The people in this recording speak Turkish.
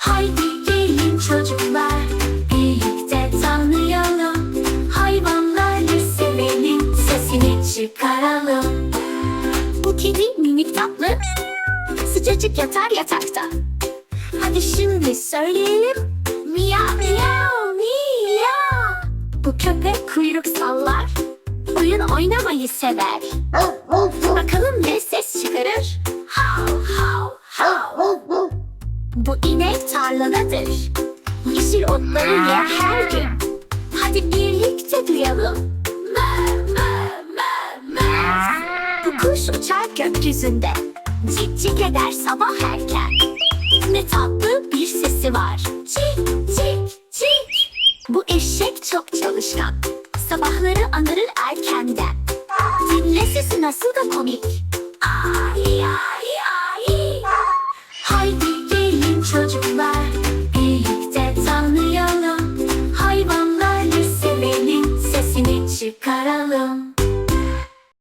Haydi gelin çocuklar birlikte tanıyalım. Hayvanları sevelim sesini çıkaralım. Bu kedi minik tatlı Sıcacık yatar yatakta. Hadi şimdi söyleyelim. Miyav miyav miyav. Bu köpek kuyruk sallar Oyun oynamayı sever Bu inek tarladadır. Yeşil otları yer her gün. Hadi birlikte duyalım. Mö mö mö mö Bu kuş uçar gökyüzünde. Cik cik eder sabah erken. Ne tatlı bir sesi var. Cik cik cik. Bu eşek çok çalışkan. Sabahları anırır erkenden. Dinle sesi nasıl da komik çıkaralım